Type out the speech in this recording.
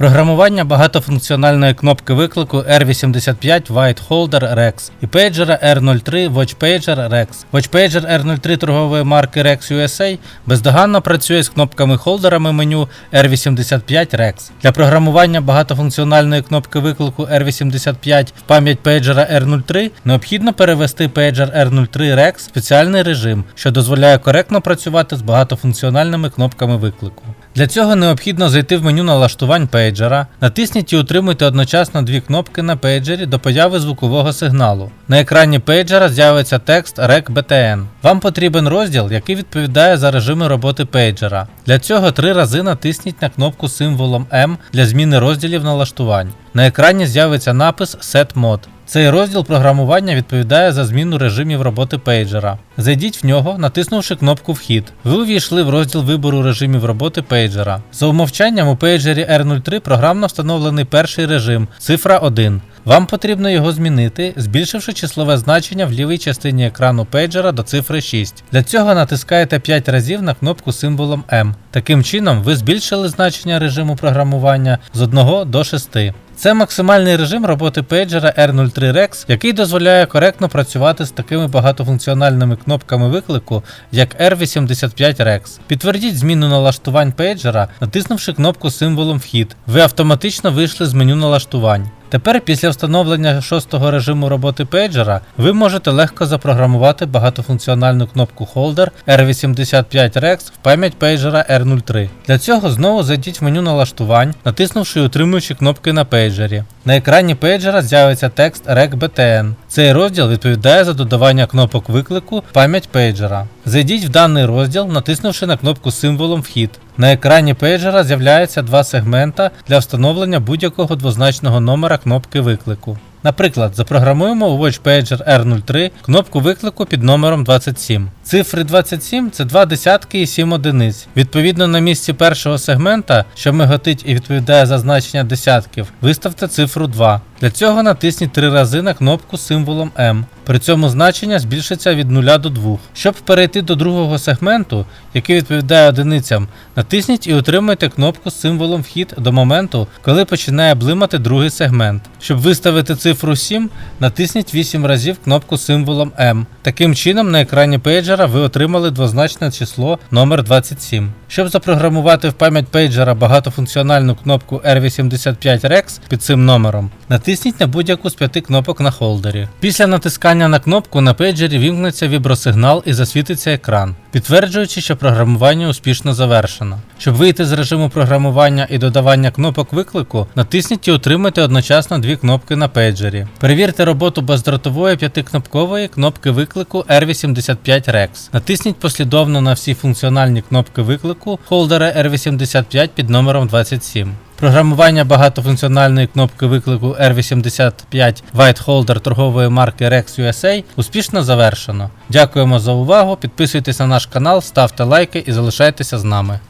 Програмування багатофункціональної кнопки виклику R85 White Holder Rex і пейджера R03 Watch Pager Rex. Watch Pager R03 торгової марки Rex USA бездоганно працює з кнопками-холдерами меню R85 Rex. Для програмування багатофункціональної кнопки виклику R85 в пам'ять пейджера R03 необхідно перевести пейджер R03 Rex в спеціальний режим, що дозволяє коректно працювати з багатофункціональними кнопками виклику. Для цього необхідно зайти в меню налаштувань пейджера, натисніть і утримуйте одночасно дві кнопки на пейджері до появи звукового сигналу. На екрані пейджера з'явиться текст REC BTN. Вам потрібен розділ, який відповідає за режими роботи пейджера. Для цього три рази натисніть на кнопку символом M для зміни розділів налаштувань. На екрані з'явиться напис Set Mode. Цей розділ програмування відповідає за зміну режимів роботи пейджера. Зайдіть в нього, натиснувши кнопку Вхід. Ви увійшли в розділ вибору режимів роботи пейджера. За умовчанням у пейджері R03 програмно встановлений перший режим цифра 1. Вам потрібно його змінити, збільшивши числове значення в лівій частині екрану пейджера до цифри 6. Для цього натискаєте 5 разів на кнопку символом M. Таким чином, ви збільшили значення режиму програмування з 1 до 6. Це максимальний режим роботи пейджера R03 Rex, який дозволяє коректно працювати з такими багатофункціональними кнопками виклику, як R85 Rex. Підтвердіть зміну налаштувань пейджера, натиснувши кнопку символом Вхід. Ви автоматично вийшли з меню налаштувань. Тепер після встановлення шостого режиму роботи пейджера ви можете легко запрограмувати багатофункціональну кнопку Holder R85 Rex в пам'ять пейджера R03. Для цього знову зайдіть в меню налаштувань, натиснувши і утримуючи кнопки на пейджері. На екрані пейджера з'явиться текст REC BTN. Цей розділ відповідає за додавання кнопок виклику в пам'ять пейджера. Зайдіть в даний розділ, натиснувши на кнопку з символом Вхід. На екрані пейджера з'являється два сегмента для встановлення будь-якого двозначного номера кнопки виклику. Наприклад, запрограмуємо у Watch Pager R03 кнопку виклику під номером 27. Цифри 27 це два десятки і 7 одиниць. Відповідно на місці першого сегмента, що миготить і відповідає за значення десятків, виставте цифру 2. Для цього натисніть три рази на кнопку з символом M. При цьому значення збільшиться від 0 до 2. Щоб перейти до другого сегменту, який відповідає одиницям, натисніть і утримуйте кнопку з символом вхід до моменту, коли починає блимати другий сегмент. Щоб виставити цифру 7, натисніть 8 разів кнопку символом M. Таким чином на екрані пейджера ви отримали двозначне число номер 27. Щоб запрограмувати в пам'ять пейджера багатофункціональну кнопку R85 Rex під цим номером, натисніть на будь-яку з п'яти кнопок на холдері. Після натискання на кнопку на пейджері вімкнеться вібросигнал і засвітиться екран, підтверджуючи, що програмування успішно завершено. Щоб вийти з режиму програмування і додавання кнопок виклику, натисніть і утримайте одночасно дві кнопки на пейджері. Перевірте роботу бездротової п'ятикнопкової кнопки виклику R85 Rex. Натисніть послідовно на всі функціональні кнопки виклику холдера R85 під номером 27. Програмування багатофункціональної кнопки виклику R85 White Holder торгової марки Rex USA успішно завершено. Дякуємо за увагу. Підписуйтесь на наш канал, ставте лайки і залишайтеся з нами.